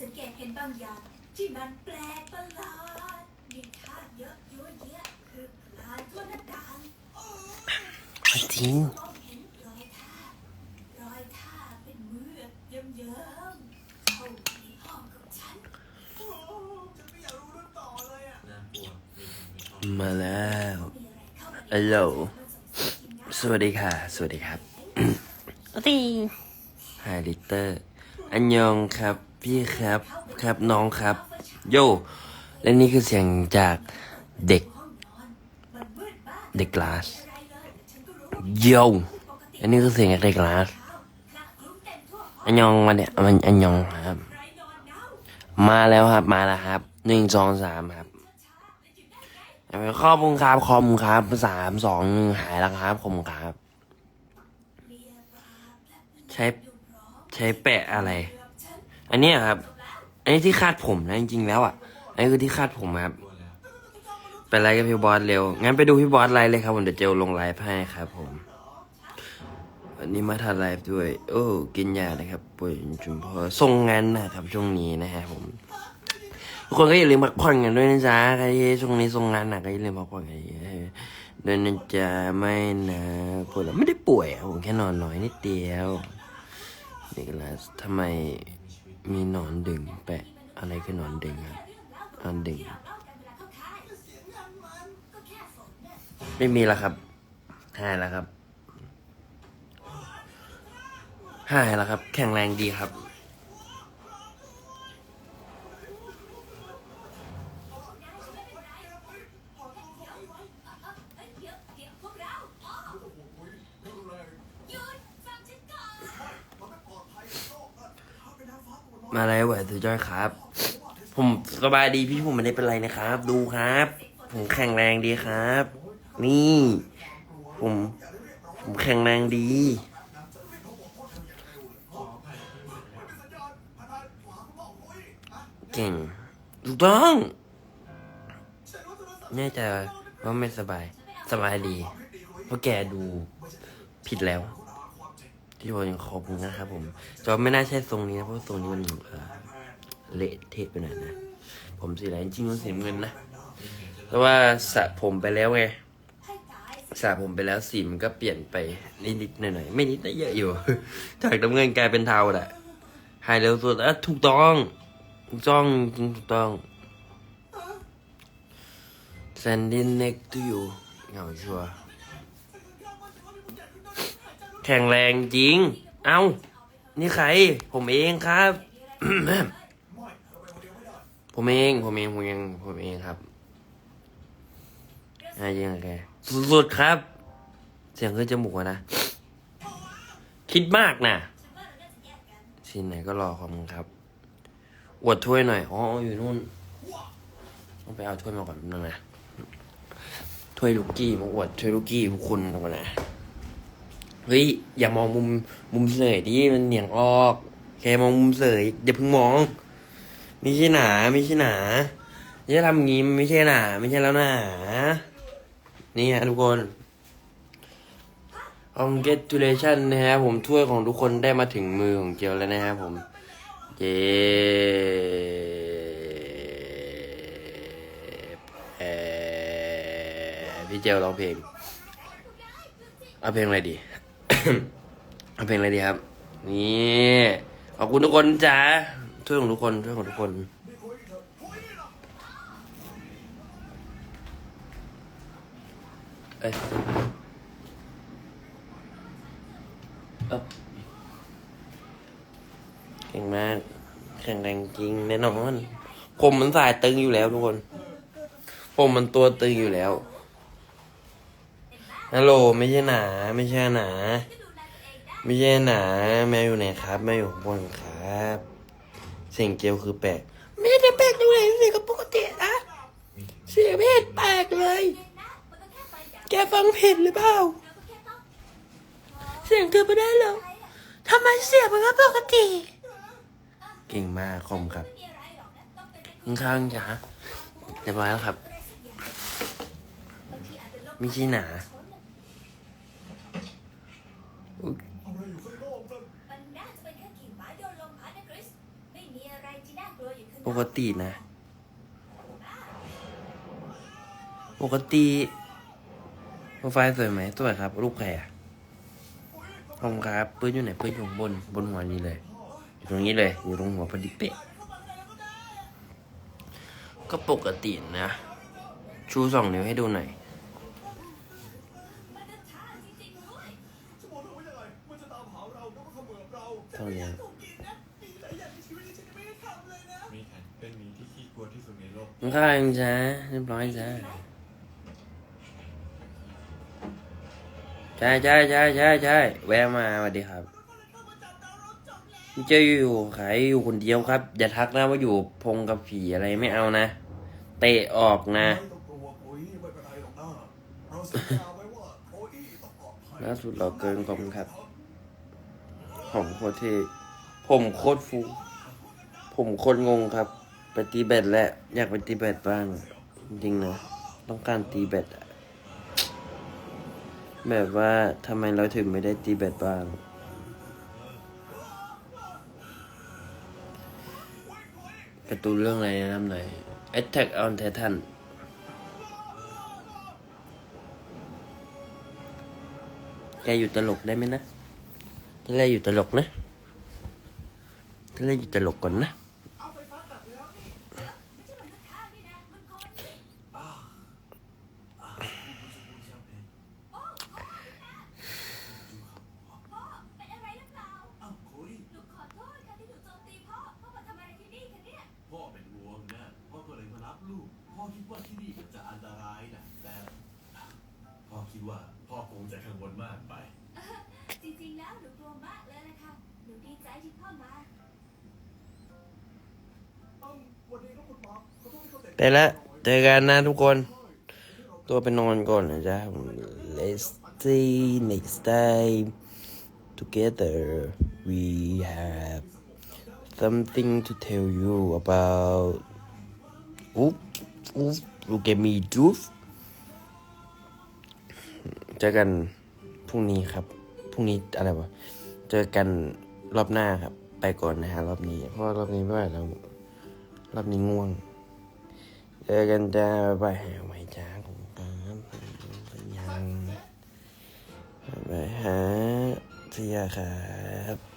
สังเกตเห็นบางอย่าง ที่มันแปลกประหลาดมีค่าเยอะเยอะแยะคือพลานตัวหน้าต่างจริงมองเห็นรอยท่ารอยท่าเป็นเมือกเยิ้มเยิ้มๆเข้ามาในห้องของฉันมาแล้ว มีอะไรเข้ามาในฮัลโหลมันสงสัยทีมงานสวัสดีค่ะ สวัสดีครับ สวัสดีไฮลิเตอร์ อันยองครับ พี่ครับครับน้องครับ โยและนี่คือเสียงจากเด็ก เด็กกลาสอะไรเลยแต่ฉันก็รู้ว่าโยอันนี้คือเสียงจากเด็กกลาสเท้าพระคลุ้มเต็มทั่วห้องอันยองมาเนี่ยมันอันยองครับ มาแล้วครับมาแล้วครับหนึ่งสองสามครับช้อยู่ได้ไงขอบคุณครับขอบคุณครับสามสองหนึ่งหายแล้วครับขอบคุณครับ ใช้ใช้แปะอะไร อันนี้ครับ อันนี้ที่คาดผมนะจริงๆแล้วอะ อันนี้คือที่คาดผมครับไปไลฟ์กับพี่บอสเร็ว งั้นไปดูพี่บอสไลฟ์เลยครับผมเดี๋ยวเจลลงไลฟ์ให้ครับผมวันนี้มาทันไลฟ์ด้วย โอ้ กินยานะครับป่วยจุมพอส่งงานนะครับช่วงนี้นะฮะผมทุกคนก็อย่าลืมพักผ่อนกันด้วยนะจ๊ะใครที่ช่วงนี้ส่งงานหนักก็อย่าลืมพักผ่อนกันเยอะด้วยนะจ๊ะไม่นะป่วยแล้วไม่ได้ป่วยผมแค่นอนน้อยนิดเดียวนี่ก็แล้วทำไม มีหนอนดึงแปะอะไรคือหนอนดึงครับหนอนดึงไม่มีแล้วครับหายแล้วครับหายแล้วครับ แข็งแรงดีครับ เดี๋ยวเดี๋ยวพวกเราอ๋อหยุดฟังฉันก่อน มาแล้วไหวสุดยอดครับ ผมสบายดีพี่ผมไม่ได้เป็นไรนะครับ ดูครับ ผมแข็งแรงดีครับ นี่ ผม ผมแข็งแรงดีเก่งถูกต้องแน่ใจว่าไม่สบาย สบายดี เพราะแกดูผิดแล้ว ที่ผมยังขอบคุณนะครับผมจอไม่น่าใช่ทรงนี้นะเพราะทรงนี้มันเออเละเทะไปหน่อยนะ ผมสีอะไรจริงมันสีเงินนะเพราะว่าสระผมไปแล้วไงสระผมไปแล้วสีมันก็เปลี่ยนไปนิดๆหน่อยๆไม่นิดนะเยอะอยู่ จากน้ำเงินกลายเป็นเทาแหละหายเร็วสุดอะถูกต้องถูกต้องจริงถูกต้อง standing next to you เหงาชัวร์ แข็งแรงจริง เอ้า นี่ใคร ผมเองครับ ผมเอง ผมเอง ผมเอง ผมเองครับอะไรยังไงสุดๆครับ เสียงขึ้นจมูกนะ คิดมากนะทีไหนก็รอความงครับ อวดถ้วยหน่อย อ๋อ อยู่นู่น ต้องไปเอาถ้วยมาก่อนนึงนะ ถ้วยลูกกี้มาอวดถ้วยลูกกี้พวกคุณกันนะ เฮ้ยอย่ามองมุมมุมเสยดิมันเหนียงออกแค่มองมุมเสยอย่าเพิ่งมองไม่ใช่หนาไม่ใช่หนาอย่าทำงี้มันไม่ใช่หนาไม่ใช่แล้วหนานี่ฮะทุกคน congratulation นะฮะผมถ้วยของทุกคนได้มาถึงมือของเจียวแล้วนะฮะผม เย้พี่เจลร้องเพลง เอาเพลงอะไรดี เอาเพลงอะไรดีครับ นี่ขอบคุณทุกคนจ้าช่วยของทุกคนช่วยของทุกคนเอ้ยเอ้าเก่งมากแข็งแรงจริงแน่นอนผมมันสายตึงอยู่แล้วทุกคน ผมมันตัวตึงอยู่แล้ว ฮัลโหลไม่ใช่หนา ไม่ใช่หนา ไม่ใช่หนา แมวอยู่ไหนครับ แมวอยู่ข้างบนครับ เสียงเกลียวคือแปลก ไม่ได้แปลกตรงไหนเสียงก็ปกตินะ เสียงเพศแปลกเลย แกฟังผิดหรือเปล่า เสียงเธอไม่ได้หรอทำไมเสียงมันก็ปกติ เก่งมากคมครับข้างๆจ้ะเรียบร้อยแล้วครับ ไม่ใช่หนาอุ๊ย มันน่าจะเป็นแค่กิ่งไม้โดนลมพัดนะคริส ไม่มีอะไร ที่น่า กลัวอยู่ข้างนปกตินะ ปกติโปรไฟล์สวยไหมสวยครับรูปใครอะผมครับปืนอยู่ไหนปืนอยู่บนบนหัวนี้เลย อยู่ตรงนี้เลยอยู่ตรงหัวพอดีเป๊ะก็ปกตินะ ชูสองนิ้วให้ดูหน่อยมันจะช้าจริงๆด้ว ข้ายังจ้าเรียบร้อยจ้าใช่ใช่ใช่ใช่ใช่แวะมาสวัสดีครับพี่เจ้าอยู่ขายอยู่คนเดียวครับ อย่าทักนะว่าอยู่พงกับผีอะไรไม่เอานะ เตะออกนะล่าสุดเราเกินขอบคุณครับ ผมโคตรเท่ผมโคตรฟู ผมโคตรงงครับ ไปตีแบดแหล้วอยากไปตีแบดบ้าง จริงนะ ต้องการตีแบดอะแบบว่าทำไมเราถึงไม่ได้ตีแบดบ้างการ์ตูเรื่องอะไรนะนำหน่อย Attack on Titan แกอยู่ตลกได้ไหมนะถ้าแกอยู่ตลกนะถ้าแกอยู่ตลกก่อนนะ ไม่ใช่มันจะช้านี่นะ มันคอยนี่พ่อเป็นอะไรหรือเปล่า อ้าวโคลี่ หนูขอโทษค่ะที่หนูโจมตีพ่อ พ่อมาทำอะไรที่นี่คะเนี่ย พ่อเป็นห่วงนะพ่อก็เลยมารับลูก พ่อ คิดว่าที่นี่มันจะอันตรายนะแต่พ่อคิดว่าพ่อคงจะกังวลมากไป จริงๆ แล้วหนูกลัวมากเลยนะคะ หนูดีใจที่พ่อมาเอ้าวันนี้ก็คุณหมอขอโทษที่เขาเตะไปละเจอกันนะทุกคน ตัวไปนอนก่อนนะจ๊ะ Let's see next time together we have something to tell you about oop oop look at me doof เจอกันพรุ่งนี้ครับ พรุ่งนี้อะไรวะ เจอกันรอบหน้าครับ ไปก่อนนะฮะรอบนี้ เพราะรอบนี้ไม่ไหวแล้ว รอบนี้ง่วง เจอกันจ้าบ๊ายบายหาไว้จ้าผมครับสัญญาบ๊ายบายฮะเสียครับ